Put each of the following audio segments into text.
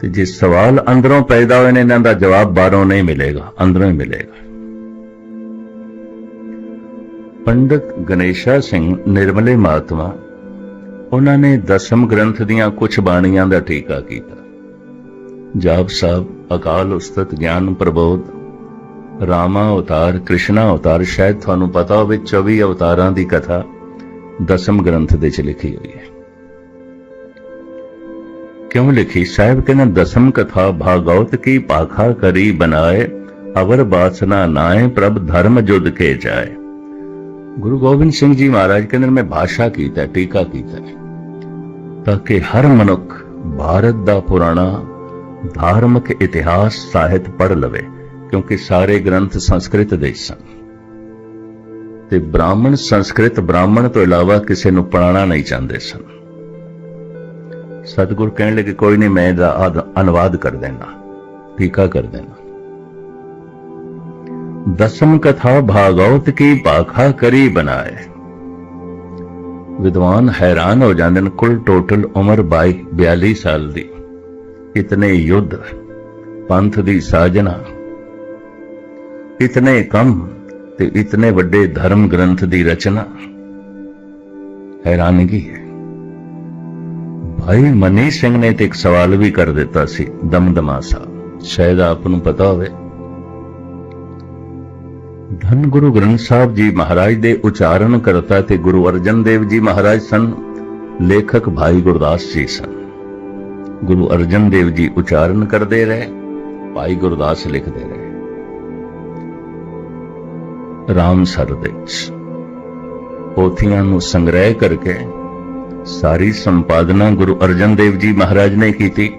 ਤੇ ਜੇ ਸਵਾਲ ਅੰਦਰੋਂ ਪੈਦਾ ਹੋਏ ਨੇ, ਇਹਨਾਂ ਦਾ ਜਵਾਬ ਬਾਹਰੋਂ ਨਹੀਂ ਮਿਲੇਗਾ, ਅੰਦਰੋਂ ਹੀ ਮਿਲੇਗਾ। ਪੰਡਤ ਗਣੇਸ਼ਾ ਸਿੰਘ ਨਿਰਮਲੇ ਮਹਾਤਮਾ, ਉਹਨਾਂ ਨੇ ਦਸਮ ਗ੍ਰੰਥ ਦੀਆਂ ਕੁਝ ਬਾਣੀਆਂ ਦਾ ਟੀਕਾ ਕੀਤਾ। ਜਾਪ ਸਾਹਿਬ, ਅਕਾਲ ਉਸਤਤ, ਗਿਆਨ ਪ੍ਰਬੋਧ, ਰਾਮਾ ਅਵਤਾਰ, ਕ੍ਰਿਸ਼ਨਾ ਅਵਤਾਰ, ਸ਼ਾਇਦ ਤੁਹਾਨੂੰ ਪਤਾ ਹੋਵੇ 24 ਅਵਤਾਰਾਂ ਦੀ ਕਥਾ ਦਸਮ ਗ੍ਰੰਥ ਦੇ ਚ ਲਿਖੀ ਹੋਈ ਹੈ। ਕਿਉਂ ਲਿਖੀ ਸਾਹਿਬ ਕਹਿੰਦੇ ਦਸਮ ਕਥਾ ਭਾਗਵਤ ਕੀ ਪਾਖਾ ਕਰੀ ਬਣਾਏ ਅਵਰ ਬਾਸਨਾ ਨਾਏ ਪ੍ਰਭ ਧਰਮ ਜੁਦ ਕੇ ਜਾਏ ਗੁਰੂ ਗੋਬਿੰਦ ਸਿੰਘ ਜੀ ਮਹਾਰਾਜ ਕਹਿੰਦੇ ਮੈਂ ਭਾਸ਼ਾ ਕੀਤਾ ਟੀਕਾ ਕੀਤਾ ਤਾਂ ਕਿ ਹਰ ਮਨੁੱਖ ਭਾਰਤ ਦਾ ਪੁਰਾਣਾ ਧਾਰਮਿਕ ਇਤਿਹਾਸ ਸਾਹਿਤ ਪੜ੍ਹ ਲਵੇ ਕਿਉਂਕਿ ਸਾਰੇ ਗ੍ਰੰਥ ਸੰਸਕ੍ਰਿਤ ਦੇ ਸਨ ਤੇ ਬ੍ਰਾਹਮਣ ਸੰਸਕ੍ਰਿਤ ਬ੍ਰਾਹਮਣ ਤੋਂ ਇਲਾਵਾ ਕਿਸੇ ਨੂੰ ਪੜਾਉਣਾ ਨਹੀਂ ਚਾਹੁੰਦੇ ਸਨ ਸਤਿਗੁਰ ਕਹਿਣ ਲੱਗੇ, ਕੋਈ ਨਹੀਂ, ਮੈਂ ਇਹਦਾ ਆਦ- ਅਨੁਵਾਦ ਕਰ ਦੇਣਾ ਟੀਕਾ ਕਰ ਦੇਣਾ ਦਸਮ ਕਥਾ ਭਾਗਵਤ ਕੀ ਪਾਖਾ ਕਰੀ ਬਣਾਏ। ਵਿਦਵਾਨ ਹੈਰਾਨ ਹੋ ਜਾਂਦੇ ਨੇ, ਕੁੱਲ ਟੋਟਲ ਉਮਰ 22 42 ਸਾਲ ਦੀ। ਇਤਨੇ ਯੁੱਧ, ਪੰਥ ਦੀ ਸਾਜਨਾ, ਇਤਨੇ ਕੰਮ ਤੇ ਇਤਨੇ ਵੱਡੇ ਧਰਮ ਗ੍ਰੰਥ ਦੀ ਰਚਨਾ। ਹੈਰਾਨਗੀ ਹੈ। ਭਾਈ ਮਨੀ ਸਿੰਘ ਨੇ ਤੇ ਇੱਕ ਸਵਾਲ ਵੀ ਕਰ ਦਿੱਤਾ ਸੀ, ਦਮਦਮਾ ਸਾਹਿਬ। ਸ਼ਾਇਦ ਆਪ ਨੂੰ ਪਤਾ ਹੋਵੇ। ਧੰਨ ਗੁਰੂ ਗ੍ਰੰਥ ਸਾਹਿਬ ਜੀ ਮਹਾਰਾਜ ਦੇ ਉਚਾਰਨ ਕਰਤਾ ਤੇ ਗੁਰੂ ਅਰਜਨ ਦੇਵ ਜੀ ਮਹਾਰਾਜ ਸਨ, ਲੇਖਕ ਭਾਈ ਗੁਰਦਾਸ ਜੀ ਸਨ। ਗੁਰੂ ਅਰਜਨ ਦੇਵ ਜੀ ਉਚਾਰਨ ਕਰਦੇ ਰਹੇ, ਭਾਈ ਗੁਰਦਾਸ ਲਿਖਦੇ ਰਹੇ। ਰਾਮ ਸਰ ਦੇ ਪੋਥੀਆਂ ਨੂੰ ਸੰਗ੍ਰਹਿ ਕਰਕੇ ਸਾਰੀ ਸੰਪਾਦਨਾ ਗੁਰੂ ਅਰਜਨ ਦੇਵ ਜੀ ਮਹਾਰਾਜ ਨੇ ਕੀਤੀ,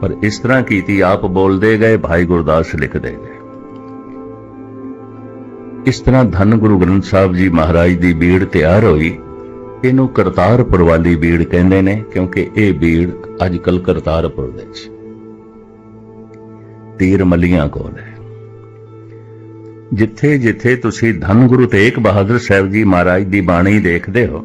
ਪਰ ਇਸ ਤਰ੍ਹਾਂ ਕੀਤੀ ਆਪ ਬੋਲਦੇ ਗਏ, ਭਾਈ ਗੁਰਦਾਸ ਲਿਖਦੇ ਗਏ। ਇਸ ਤਰ੍ਹਾਂ ਧੰਨ ਗੁਰੂ ਗ੍ਰੰਥ ਸਾਹਿਬ ਜੀ ਮਹਾਰਾਜ ਦੀ ਬੀੜ ਤਿਆਰ ਹੋਈ। ਇਹਨੂੰ ਕਰਤਾਰਪੁਰ ਵਾਲੀ ਬੀੜ ਕਹਿੰਦੇ ਨੇ, ਕਿਉਂਕਿ ਇਹ ਬੀੜ ਅੱਜ ਕੱਲ ਕਰਤਾਰਪੁਰ ਦੇ ਵਿੱਚ। ਤੀਰ ਮਲੀਆਂ ਕੋਲ ਹੈ। ਜਿੱਥੇ ਜਿੱਥੇ ਤੁਸੀਂ ਧੰਨ ਗੁਰੂ ਤੇਗ ਬਹਾਦਰ ਸਾਹਿਬ ਜੀ ਮਹਾਰਾਜ ਦੀ ਬਾਣੀ ਦੇਖਦੇ ਹੋ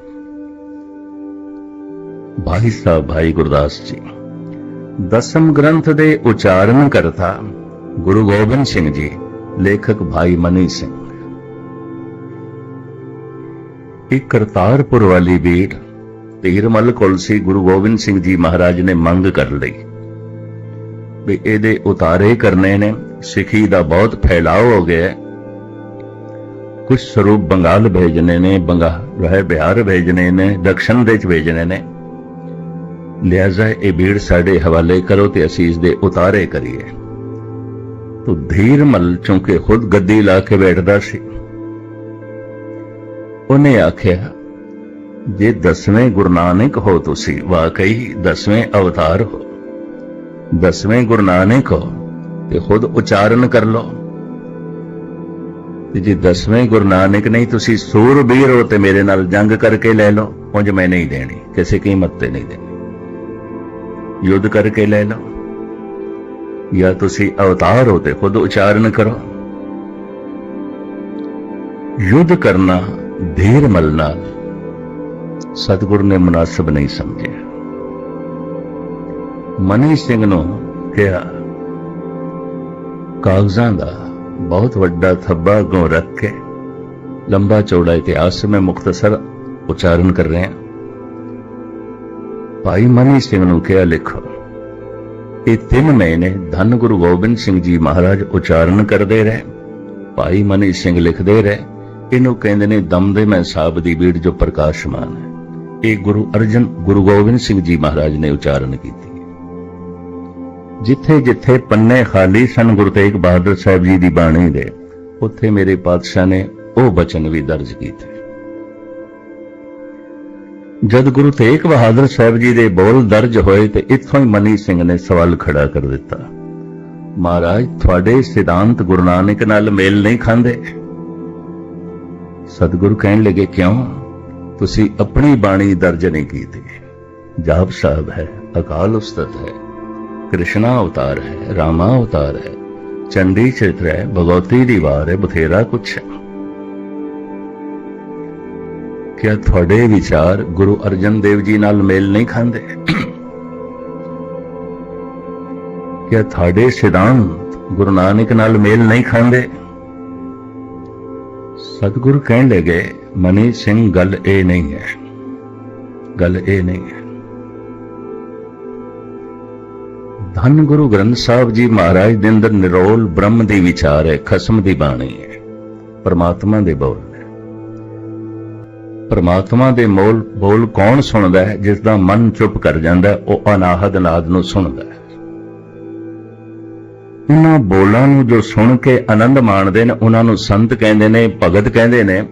ਭਾਈ ਸਾਹਿਬ, ਭਾਈ ਗੁਰਦਾਸ ਜੀ। ਦਸਮ ਗ੍ਰੰਥ ਦੇ ਉਚਾਰਨ ਕਰਤਾ ਗੁਰੂ ਗੋਬਿੰਦ ਸਿੰਘ ਜੀ, ਲੇਖਕ ਭਾਈ ਮਨੀ ਸਿੰਘ। ਇੱਕ ਕਰਤਾਰਪੁਰ ਵਾਲੀ ਬੀੜ ਧੀਰਮਲ ਕੋਲ ਸੀ, ਗੁਰੂ ਗੋਬਿੰਦ ਸਿੰਘ ਜੀ ਮਹਾਰਾਜ ਨੇ ਮੰਗ ਕਰ ਲਈ ਵੀ ਇਹਦੇ ਉਤਾਰੇ ਕਰਨੇ ਨੇ, ਸਿੱਖੀ ਦਾ ਬਹੁਤ ਫੈਲਾਅ ਹੋ ਗਿਆ ਹੈ। ਕੁਝ ਸਰੂਪ ਬੰਗਾਲ ਭੇਜਣੇ ਨੇ, ਬੰਗਾ ਰਹਿ ਬਿਹਾਰ ਭੇਜਣੇ ਨੇ, ਦਕਸ਼ਨ ਦੇ ਚ ਭੇਜਣੇ ਨੇ। ਲਿਆਜ਼ਾ ਇਹ ਭੀੜ ਸਾਡੇ ਹਵਾਲੇ ਕਰੋ ਤੇ ਅਸੀਂ ਇਸ ਦੇ ਉਤਾਰੇ ਕਰੀਏ। ਤੋ ਧੀਰਮਲ ਚੁੰਕੇ ਖੁਦ ਗੱਦੀ ਲਾ ਕੇ ਬੈਠਦਾ ਸੀ। ਉਹਨੇ ਆਖਿਆ, ਜੇ ਦਸਵੇਂ ਗੁਰੂ ਨਾਨਕ ਹੋ ਤੁਸੀਂ, ਵਾਕਈ ਦਸਵੇਂ ਅਵਤਾਰ ਹੋ। ਦਸਵੇਂ ਗੁਰੂ ਨਾਨਕ ਹੋ ਤੇ ਖੁਦ ਉਚਾਰਨ ਕਰ ਲਓ। ਤੇ ਜੇ ਦਸਵੇਂ ਗੁਰੂ ਨਾਨਕ ਨਹੀਂ, ਤੁਸੀਂ ਸੂਰਬੀਰ ਹੋ ਤੇ ਮੇਰੇ ਨਾਲ ਜੰਗ ਕਰਕੇ ਲੈ ਲਓ। ਉਂਝ ਮੈਂ ਨਹੀਂ ਦੇਣੀ, ਕਿਸੇ ਕੀਮਤ ਤੇ ਨਹੀਂ ਦੇਣੀ। ਯੁੱਧ ਕਰਕੇ ਲੈ ਲਓ। ਜਾਂ ਤੁਸੀਂ ਅਵਤਾਰ ਹੋ ਤੇ ਖੁਦ ਉਚਾਰਨ ਕਰੋ। ਯੁੱਧ ਕਰਨਾ ਧੀਰ ਮਲ ਨਾਲ ਸਤਿਗੁਰੂ ਨੇ ਮੁਨਾਸਬ ਨਹੀਂ ਸਮਝਿਆ। ਮਨੀ ਸਿੰਘ ਨੂੰ ਕਿਹਾ, ਕਾਗਜ਼ਾਂ ਦਾ ਬਹੁਤ ਵੱਡਾ ਥੱਬਾ ਗੋ ਰੱਖ ਕੇ ਲੰਬਾ ਚੌੜਾ ਇਤਿਹਾਸ ਮੈਂ ਮੁਖਤਸਰ ਉਚਾਰਨ ਕਰ ਰਿਹਾ। ਭਾਈ ਮਨੀ ਸਿੰਘ ਨੂੰ ਕਿਹਾ ਲਿਖੋ ਇਹ ਤਿੰਨ ਮਹੀਨੇ ਧੰਨ ਗੁਰੂ ਗੋਬਿੰਦ ਸਿੰਘ ਜੀ ਮਹਾਰਾਜ ਉਚਾਰਨ ਕਰਦੇ ਰਹੇ। ਭਾਈ ਮਨੀ ਸਿੰਘ ਲਿਖਦੇ ਰਹੇ, ਇਹਨੂੰ ਕਹਿੰਦੇ ਨੇ ਦਮਦਮੇ ਸਾਹਿਬ ਦੀ ਬੀੜ ਜੋ ਪ੍ਰਕਾਸ਼ਮਾਨ ਹੈ। ਇਹ ਗੁਰੂ ਅਰਜਨ, ਗੁਰੂ ਗੋਬਿੰਦ ਸਿੰਘ ਜੀ ਮਹਾਰਾਜ ਨੇ ਉਚਾਰਨ ਕੀਤੀ। ਜਿੱਥੇ ਜਿੱਥੇ ਪੰਨੇ ਖਾਲੀ ਸਨ, ਗੁਰੂ ਤੇਗ ਬਹਾਦਰ ਸਾਹਿਬ ਜੀ ਦੀ ਬਾਣੀ ਦੇ, ਉੱਥੇ ਮੇਰੇ ਪਾਤਸ਼ਾਹ ਨੇ ਉਹ ਬਚਨ ਵੀ ਦਰਜ ਕੀਤੇ। ਜਦ ਗੁਰੂ ਤੇਗ ਬਹਾਦਰ ਸਾਹਿਬ ਜੀ ਦੇ ਬੋਲ ਦਰਜ ਹੋਏ ਤੇ ਇੱਥੋਂ ਹੀ ਮਨੀ ਸਿੰਘ ਨੇ ਸਵਾਲ ਖੜਾ ਕਰ ਦਿੱਤਾ। ਮਹਾਰਾਜ, ਤੁਹਾਡੇ ਸਿਧਾਂਤ ਗੁਰੂ ਨਾਨਕ ਨਾਲ ਮੇਲ ਨਹੀਂ ਖਾਂਦੇ। ਸਤਿਗੁਰੂ ਕਹਿਣ ਲੱਗੇ, ਕਿਉਂ? ਤੁਸੀਂ ਆਪਣੀ ਬਾਣੀ ਦਰਜ ਨਹੀਂ ਕੀਤੀ। ਜਾਪ ਸਾਹਿਬ ਹੈ, ਅਕਾਲ ਉਸਤਤ ਹੈ, ਕ੍ਰਿਸ਼ਨਾ ਅਵਤਾਰ ਹੈ, ਰਾਮਾ ਅਵਤਾਰ ਹੈ, ਚੰਡੀ ਚਰਿਤਰ ਹੈ, ਭਗਵਤੀ ਦੀ ਵਾਰ ਹੈ, ਬਥੇਰਾ ਕੁਛ ਹੈ। ਕਿਆ ਤੁਹਾਡੇ ਵਿਚਾਰ ਗੁਰੂ ਅਰਜਨ ਦੇਵ ਜੀ ਨਾਲ ਮੇਲ ਨਹੀਂ ਖਾਂਦੇ। ਕਿਆ ਤੁਹਾਡੇ ਸਿਧਾਂਤ ਗੁਰੂ ਨਾਨਕ ਨਾਲ ਮੇਲ ਨਹੀਂ ਖਾਂਦੇ? ਸਤਿਗੁਰ ਕਹਿਣ ਲੱਗੇ, ਮਨੀ ਸਿੰਘ, ਗੱਲ ਇਹ ਨਹੀਂ ਹੈ। ਗੱਲ ਇਹ ਨਹੀਂ ਹੈ। ਧੰਨ ਗੁਰੂ ਗ੍ਰੰਥ ਸਾਹਿਬ ਜੀ ਮਹਾਰਾਜ ਦੇ ਅੰਦਰ ਨਿਰੋਲ ਬ੍ਰਹਮ ਦੀ ਵਿਚਾਰ ਹੈ, ਖਸਮ ਦੀ ਬਾਣੀ ਹੈ, ਪਰਮਾਤਮਾ ਦੇ ਬੋਲ। ਪਰਮਾਤਮਾ ਦੇ ਮੋਲ ਬੋਲ ਕੌਣ ਸੁਣਦਾ ਹੈ ਜਿਸ ਦਾ ਮਨ ਚੁੱਪ ਕਰ ਜਾਂਦਾ ਉਹ ਅਨਾਹਦ ਨਾਦ ਨੂੰ ਸੁਣਦਾ ਹੈ। ਉਹਨਾਂ ਬੋਲਾਂ ਨੂੰ ਜੋ ਸੁਣ ਕੇ ਆਨੰਦ ਮਾਣਦੇ ਨੇ, ਉਹਨਾਂ ਨੂੰ ਸੰਤ ਕਹਿੰਦੇ ਨੇ, ਭਗਤ ਕਹਿੰਦੇ ਨੇ,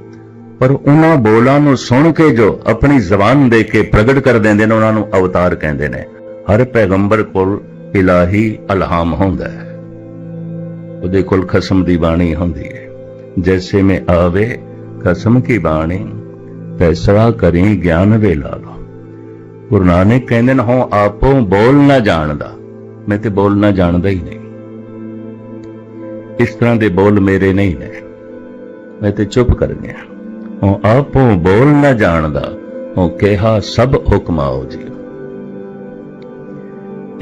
ਪਰ ਉਹਨਾਂ ਬੋਲਾਂ ਨੂੰ ਸੁਣ ਕੇ ਜੋ ਆਪਣੀ ਜ਼ਬਾਨ ਦੇ ਕੇ ਪ੍ਰਗਟ ਕਰ ਦਿੰਦੇ ਨੇ, ਉਹਨਾਂ ਨੂੰ ਅਵਤਾਰ ਕਹਿੰਦੇ ਨੇ। ਹਰ ਪੈਗੰਬਰ ਕੋਲ ਇਲਾਹੀ ਅਲਹਾਮ ਹੁੰਦਾ ਹੈ। ਉਹਦੇ ਕੋਲ ਖਸਮ ਦੀ ਬਾਣੀ ਹੁੰਦੀ ਹੈ। ਜੈਸੇ ਮੈਂ ਆਵੇ ਕਸਮ ਕੀ ਬਾਣੀ? ਫੈਸਲਾ ਕਰੀ ਗਿਆਨ ਵੇ ਲਾ ਗੁਰੂ ਨਾਨਕ ਕਹਿੰਦੇ ਨੇ ਹੋ ਆਪੋ ਬੋਲ ਨਾ ਜਾਣਦਾ। ਮੈਂ ਤੇ ਬੋਲ ਨਾ ਜਾਣਦਾ ਹੀ ਨਹੀਂ। ਇਸ ਤਰ੍ਹਾਂ ਦੇ ਬੋਲ ਮੇਰੇ ਨਹੀਂ ਨੇ। ਮੈਂ ਤੇ ਚੁੱਪ ਕਰ ਗਿਆ। ਉਹ ਆਪੋ ਬੋਲ ਨਾ ਜਾਣਦਾ ਉਹ ਕਿਹਾ ਸਭ ਹੁਕਮ ਜੀ।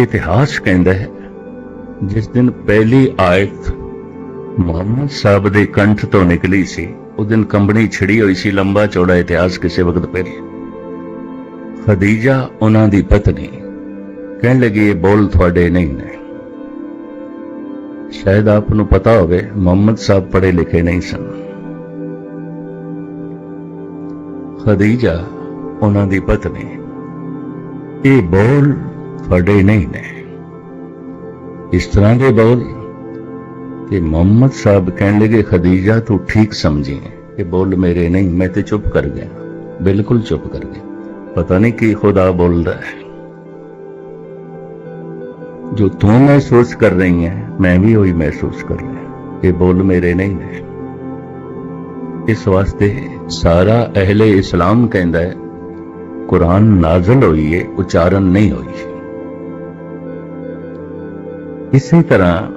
ਇਤਿਹਾਸ ਕਹਿੰਦਾ ਹੈ, ਜਿਸ ਦਿਨ ਪਹਿਲੀ ਆਇਤ ਮੁਹੰਮਦ ਸਾਹਿਬ ਦੇ ਕੰਠ ਤੋਂ ਨਿਕਲੀ ਸੀ ਉਸ ਦਿਨ ਕੰਬਣੀ ਛਿੜੀ ਹੋਈ ਸੀ, ਲੰਬਾ ਚੌੜਾ ਇਤਿਹਾਸ ਕਿਸੇ ਵਕਤ ਪਹਿਲੇ। ਖਦੀਜਾ ਉਹਨਾਂ ਦੀ ਪਤਨੀ ਕਹਿਣ ਲੱਗੀ, ਇਹ ਬੋਲ ਤੁਹਾਡੇ ਨਹੀਂ ਨੇ। ਸ਼ਾਇਦ ਆਪ ਨੂੰ ਪਤਾ ਹੋਵੇ, ਮੁਹੰਮਦ ਸਾਹਿਬ ਪੜ੍ਹੇ ਲਿਖੇ ਨਹੀਂ ਸਨ। ਖਦੀਜਾ ਉਹਨਾਂ ਦੀ ਪਤਨੀ, ਇਹ ਬੋਲ ਤੁਹਾਡੇ ਨਹੀਂ ਨੇ। ਇਸ ਤਰ੍ਹਾਂ ਦੇ ਬੋਲ ਤੇ ਮੁਹੰਮਦ ਸਾਹਿਬ ਕਹਿਣ ਲੱਗੇ ਖਦੀਜਾ ਤੂੰ ਠੀਕ ਸਮਝੀ ਇਹ ਬੋਲ ਮੇਰੇ ਨਹੀਂ ਮੈਂ ਤੇ ਚੁੱਪ ਕਰ ਗਿਆ ਬਿਲਕੁਲ ਚੁੱਪ ਕਰ ਗਿਆ ਪਤਾ ਨਹੀਂ ਕੀ ਖੁਦਾ ਬੋਲਦਾ ਹੈ ਜੋ ਤੂੰ ਮਹਿਸੂਸ ਕਰ ਰਹੀ ਹੈ ਮੈਂ ਵੀ ਉਹੀ ਮਹਿਸੂਸ ਕਰ ਰਿਹਾ ਇਹ ਬੋਲ ਮੇਰੇ ਨਹੀਂ ਨੇ ਇਸ ਵਾਸਤੇ ਸਾਰਾ ਅਹਲੇ ਇਸਲਾਮ ਕਹਿੰਦਾ ਹੈ ਕੁਰਾਨ ਨਾਜ਼ਲ ਹੋਈ ਹੈ ਉਚਾਰਨ ਨਹੀਂ ਹੋਈ ਇਸੇ ਤਰ੍ਹਾਂ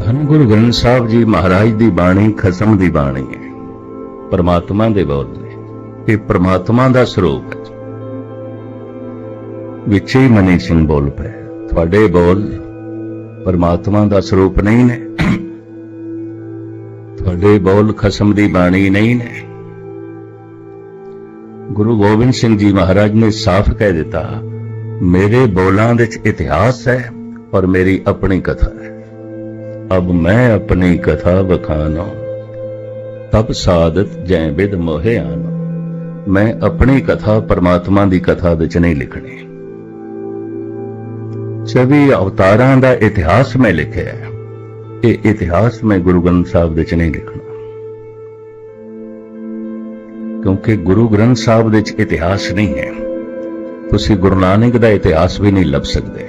ਧੰਨ ਗੁਰੂ ਗ੍ਰੰਥ ਸਾਹਿਬ ਜੀ ਮਹਾਰਾਜ ਦੀ ਬਾਣੀ, ਖਸਮ ਦੀ ਬਾਣੀ ਹੈ। ਪਰਮਾਤਮਾ ਦੇ ਬੋਲ ਨੇ। ਇਹ ਪਰਮਾਤਮਾ ਦਾ ਸਰੂਪ ਹੈ ਵਿੱਚ ਹੀ ਮਨੀ ਸਿੰਘ ਬੋਲ ਪਏ ਤੁਹਾਡੇ ਬੋਲ ਪਰਮਾਤਮਾ ਦਾ ਸਰੂਪ ਨਹੀਂ ਨੇ। ਤੁਹਾਡੇ ਬੋਲ ਖਸਮ ਦੀ ਬਾਣੀ ਨਹੀਂ ਨੇ। ਗੁਰੂ ਗੋਬਿੰਦ ਸਿੰਘ ਜੀ ਮਹਾਰਾਜ ਨੇ ਸਾਫ਼ ਕਹਿ ਦਿੱਤਾ, ਮੇਰੇ ਬੋਲਾਂ ਵਿੱਚ ਇਤਿਹਾਸ ਹੈ ਔਰ ਮੇਰੀ ਆਪਣੀ ਕਥਾ ਹੈ। ਅਬ ਮੈਂ ਆਪਣੀ ਕਥਾ ਬਖਾਨੋ ਤਬ ਸਾਦਤ ਜੈ ਬਿਦ ਮੋਹਿ ਆਨੋ। ਮੈਂ ਆਪਣੀ ਕਥਾ ਪਰਮਾਤਮਾ ਦੀ ਕਥਾ ਵਿੱਚ ਨਹੀਂ ਲਿਖਣੀ। ਚੌਵੀ ਅਵਤਾਰਾਂ ਦਾ ਇਤਿਹਾਸ ਮੈਂ ਲਿਖਿਆ ਹੈ। ਇਹ ਇਤਿਹਾਸ ਮੈਂ ਗੁਰੂ ਗ੍ਰੰਥ ਸਾਹਿਬ ਵਿੱਚ ਨਹੀਂ ਲਿਖਣਾ। ਕਿਉਂਕਿ ਗੁਰੂ ਗ੍ਰੰਥ ਸਾਹਿਬ ਵਿੱਚ ਇਤਿਹਾਸ ਨਹੀਂ ਹੈ। ਤੁਸੀਂ ਗੁਰੂ ਨਾਨਕ ਦਾ ਇਤਿਹਾਸ ਵੀ ਨਹੀਂ ਲੱਭ ਸਕਦੇ।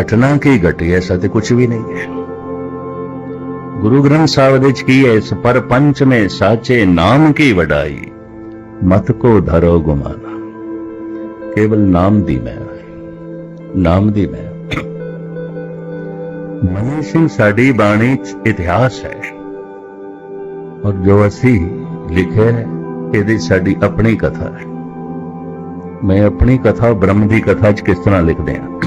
ਘਟਨਾ ਕੀ ਘਟੀ ਐਸਾ ਤੇ ਕੁਝ ਵੀ ਨਹੀਂ ਹੈ। ਗੁਰੂ ਗ੍ਰੰਥ ਸਾਹਿਬ ਦੇ ਵਿੱਚ ਕੀ ਹੈ, ਇਸ ਪਰ ਪੰਚ ਮੇ ਸਾਚੇ ਨਾਮ ਕੀ ਵਡਾਈ? ਮਤ ਕੋ ਧਰੋ ਗੁਮਾਨਾ। ਕੇਵਲ ਨਾਮ ਦੀ ਮੈਂ ਨਾਮ ਦੀ ਮੈਂ ਮਨੀ ਸਿੰਘ ਸਾਡੀ ਬਾਣੀ ਚ ਇਤਿਹਾਸ ਹੈ। ਔਰ ਜੋ ਅਸੀਂ ਲਿਖਿਆ ਹੈ, ਇਹਦੀ ਸਾਡੀ ਆਪਣੀ ਕਥਾ ਹੈ। ਮੈਂ ਆਪਣੀ ਕਥਾ, ਬ੍ਰਹਮ ਦੀ ਕਥਾ ਚ ਕਿਸ ਤਰ੍ਹਾਂ ਲਿਖਦੇ ਹਾਂ?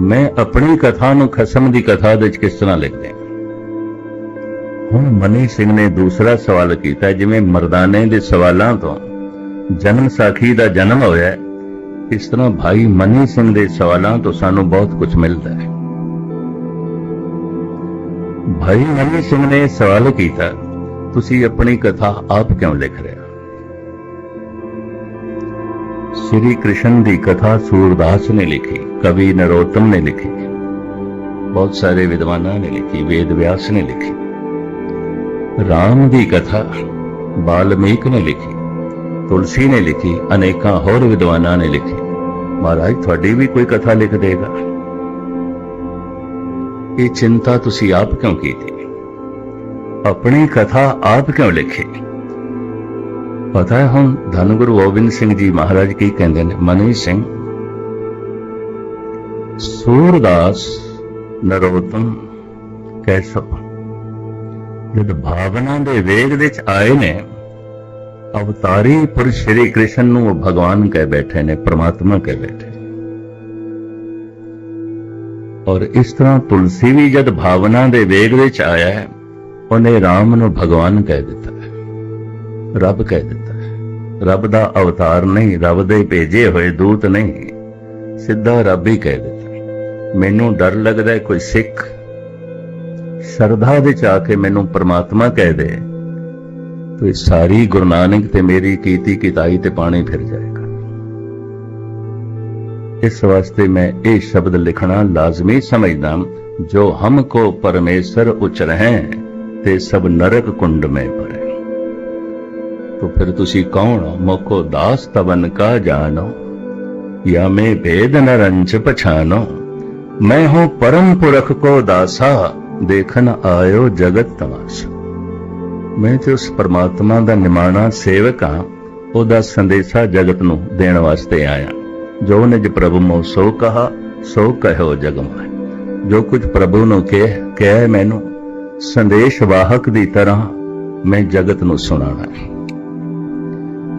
ਮੈਂ ਆਪਣੀ ਕਥਾ ਨੂੰ ਖਸਮ ਦੀ ਕਥਾ ਦੇ ਵਿੱਚ ਕਿਸ ਤਰ੍ਹਾਂ ਲਿਖਦੇ ਹਾਂ? ਹੁਣ ਮਨੀ ਸਿੰਘ ਨੇ ਦੂਸਰਾ ਸਵਾਲ ਕੀਤਾ, ਜਿਵੇਂ ਮਰਦਾਨੇ ਦੇ ਸਵਾਲਾਂ ਤੋਂ ਜਨਮ ਸਾਖੀ ਦਾ ਜਨਮ ਹੋਇਆ ਇਸ ਤਰ੍ਹਾਂ ਭਾਈ ਮਨੀ ਸਿੰਘ ਦੇ ਸਵਾਲਾਂ ਤੋਂ ਸਾਨੂੰ ਬਹੁਤ ਕੁਝ ਮਿਲਦਾ ਹੈ। ਭਾਈ ਮਨੀ ਸਿੰਘ ਨੇ ਸਵਾਲ ਕੀਤਾ, ਤੁਸੀਂ ਆਪਣੀ ਕਥਾ ਆਪ ਕਿਉਂ ਲਿਖ ਰਹੇ ਹੋ? ਸ੍ਰੀ ਕ੍ਰਿਸ਼ਨ ਦੀ ਕਥਾ ਸੂਰਦਾਸ ਨੇ ਲਿਖੀ। ਕਵੀ ਨਰੋਤਮ ਨੇ ਲਿਖੀ। ਬਹੁਤ ਸਾਰੇ ਵਿਦਵਾਨਾਂ ਨੇ ਲਿਖੀ, ਵੇਦ ਵਿਆਸ ਨੇ ਲਿਖੀ। ਰਾਮ ਦੀ ਕਥਾ ਬਾਲਮੀਕ ਨੇ ਲਿਖੀ, ਤੁਲਸੀ ਨੇ ਲਿਖੀ, ਅਨੇਕਾਂ ਹੋਰ ਵਿਦਵਾਨਾਂ ਨੇ ਲਿਖੀ। ਮਹਾਰਾਜ, ਤੁਹਾਡੀ ਵੀ ਕੋਈ ਕਥਾ ਲਿਖ ਦੇਗਾ। ਇਹ ਚਿੰਤਾ ਤੁਸੀਂ ਆਪ ਕਿਉਂ ਕੀਤੀ? ਆਪਣੀ ਕਥਾ ਆਪ ਕਿਉਂ ਲਿਖੀ? ਪਤਾ ਹੈ ਹੁਣ ਧੰਨ ਗੁਰੂ ਗੋਬਿੰਦ ਸਿੰਘ ਜੀ ਮਹਾਰਾਜ ਕੀ ਕਹਿੰਦੇ ਨੇ? ਮਨੀ ਸਿੰਘ ਸੂਰਦਾਸ ਨਰੋਤਮ ਕੈਸਵ ਜਦ ਭਾਵਨਾ ਦੇ ਵੇਗ ਵਿੱਚ ਆਏ ਨੇ, ਅਵਤਾਰੀ ਪੁਰਸ਼ ਸ਼੍ਰੀ ਕ੍ਰਿਸ਼ਨ ਨੂੰ ਉਹ ਭਗਵਾਨ ਕਹਿ ਬੈਠੇ ਨੇ, ਪ੍ਰਮਾਤਮਾ ਕਹਿ ਬੈਠੇ ਔਰ ਇਸ ਤਰ੍ਹਾਂ ਤੁਲਸੀ ਵੀ ਜਦ ਭਾਵਨਾ ਦੇ ਵੇਗ ਵਿੱਚ ਆਇਆ ਹੈ, ਉਹਨੇ ਰਾਮ ਨੂੰ ਭਗਵਾਨ ਕਹਿ ਦਿੱਤਾ ਹੈ। ਰੱਬ ਕਹਿ ਦਿੱਤਾ ਹੈ। ਰੱਬ ਦਾ ਅਵਤਾਰ ਨਹੀਂ, ਰੱਬ ਦੇ ਭੇਜੇ ਹੋਏ ਦੂਤ ਨਹੀਂ। ਸਿੱਧਾ ਰੱਬ ਹੀ ਕਹਿ ਦਿੱਤਾ। ਮੈਨੂੰ ਡਰ ਲੱਗਦਾ ਕੋਈ ਸਿੱਖ ਸਰਧਾ ਵਿੱਚ ਆ ਕੇ ਮੈਨੂੰ ਪਰਮਾਤਮਾ ਕਹਿ ਦੇ ਤੇ ਸਾਰੀ ਗੁਰੂ ਨਾਨਕ ਤੇ ਮੇਰੀ ਕੀਤੀ ਕਿਤਾਈ ਤੇ ਪਾਣੀ ਫਿਰ ਜਾਏਗਾ। ਇਸ ਵਾਸਤੇ ਮੈਂ ਇਹ ਸ਼ਬਦ ਲਿਖਣਾ ਲਾਜ਼ਮੀ ਸਮਝਦਾ ਜੋ ਹਮ ਕੋ ਪਰਮੇਸ਼ਰ ਉਚ ਹੈ ਤੇ ਸਭ ਨਰਕ ਕੁੰਡ ਮੈਂ ਪਰੇ। ਤੋ ਫਿਰ ਤੁਸੀਂ ਕੌਣ ਹੋ? ਮੋਕੋ ਦਾਸ ਤਵਨ ਕਾ ਜਾਣੋ। या मैं भेद न रंच पछानो मैं हूं परम पुरख को दासा देखन आयो जगत तमाशा ਮੈਂ ਤੇ ਉਸ ਪਰਮਾਤਮਾ ਦਾ ਨਿਮਾਣਾ ਸੇਵਕ ਹਾਂ ਉਹਦਾ ਸੰਦੇਸ਼ਾ ਜਗਤ ਨੂੰ ਦੇਣ ਵਾਸਤੇ ਆਇਆ ਜੋ ਨਿਜ ਪ੍ਰਭੂ ਮੋ ਸੋ ਕਹਾ ਸੋ ਕਹਿਓ ਜਗ ਮਾਇ ਜੋ ਕੁਝ ਪ੍ਰਭੂ ਨੂੰ ਕਹਿ ਕਹਿ ਮੈਨੂੰ ਸੰਦੇਸ਼ ਵਾਹਕ ਦੀ ਤਰ੍ਹਾਂ ਮੈਂ ਜਗਤ ਨੂੰ ਸੁਣਾਣਾ ਹੈ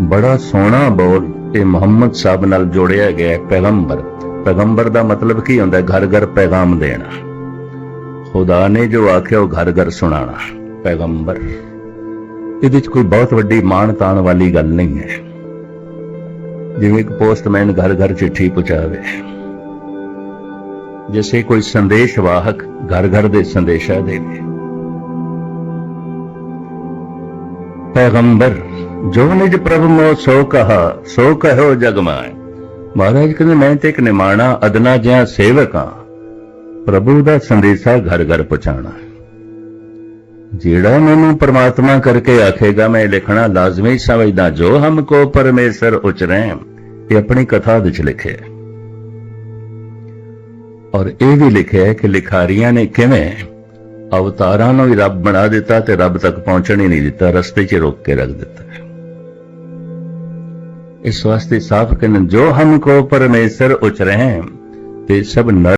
ਬੜਾ ਸੋਹਣਾ ਬੋਲ ਇਹ ਮੁਹੰਮਦ ਸਾਹਿਬ ਨਾਲ ਜੋੜਿਆ ਗਿਆ ਹੈ ਪੈਗੰਬਰ। ਪੈਗੰਬਰ ਦਾ ਮਤਲਬ ਕੀ ਹੁੰਦਾ ਹੈ? ਘਰ ਘਰ ਪੈਗਾਮ ਦੇਣਾ। ਖੁਦਾ ਨੇ ਜੋ ਆਖਿਆ, ਉਹ ਘਰ ਘਰ ਸੁਣਾਣਾ ਪੈਗੰਬਰ। ਇਹਦੇ ਵਿੱਚ ਕੋਈ ਬਹੁਤ ਵੱਡੀ ਮਾਣ ਤਾਣ ਵਾਲੀ ਗੱਲ ਨਹੀਂ ਹੈ। ਜਿਵੇਂ ਇੱਕ ਪੋਸਟਮੈਨ ਘਰ ਘਰ ਚਿੱਠੀ ਪਹੁੰਚਾਵੇ ਜਿਵੇਂ ਕੋਈ ਸੰਦੇਸ਼ ਵਾਹਕ ਘਰ ਘਰ ਦੇ ਸੰਦੇਸ਼ਾ ਦੇਵੇ। ਪੈਗੰਬਰ। ਜੋ ਨਿਜ ਪ੍ਰਭ ਮੋ ਸੋ ਕਹਾ, ਸੋ ਕਹਿਓ ਜਗ ਮਾਇ ਮਹਾਰਾਜ ਕਹਿੰਦੇ, ਮੈਂ ਤੇ ਇੱਕ ਨਿਮਾਣਾ ਅਦਨਾ ਜਿਹਾ ਸੇਵਕ ਹਾਂ। ਪ੍ਰਭੂ ਦਾ ਸੰਦੇਸ਼ਾ ਘਰ ਘਰ ਪਹੁੰਚਾਉਣਾ ਜਿਹੜਾ ਮੈਨੂੰ ਪਰਮਾਤਮਾ ਕਰਕੇ ਆਖੇਗਾ, ਮੈਂ ਲਿਖਣਾ ਲਾਜ਼ਮੀ ਸਮਝਦਾ, ਜੋ ਹਮ ਕੋ ਪਰਮੇਸ਼ਰ ਉਚਰੈ ਇਹ ਆਪਣੀ ਕਥਾ ਵਿੱਚ ਲਿਖਿਆ ਔਰ ਇਹ ਵੀ ਲਿਖਿਆ ਕਿ ਲਿਖਾਰੀਆਂ ਨੇ ਕਿਵੇਂ ਅਵਤਾਰਾਂ ਨੂੰ ਵੀ ਰੱਬ ਬਣਾ ਦਿੱਤਾ ਤੇ ਰੱਬ ਤੱਕ ਪਹੁੰਚਣ ਹੀ ਨਹੀਂ ਦਿੱਤਾ, ਰਸਤੇ 'ਚ ਰੋਕ ਕੇ ਰੱਖ ਦਿੱਤਾ। ਇਸ ਵਾਸਤੇ ਸਾਫ਼ ਕਹਿੰਦੇ ਜੋ ਹਮ ਕੋ ਪਰਮੇਸ਼ਰ ਉਚਰੈ ਤੇ ਸਭ ਨਰ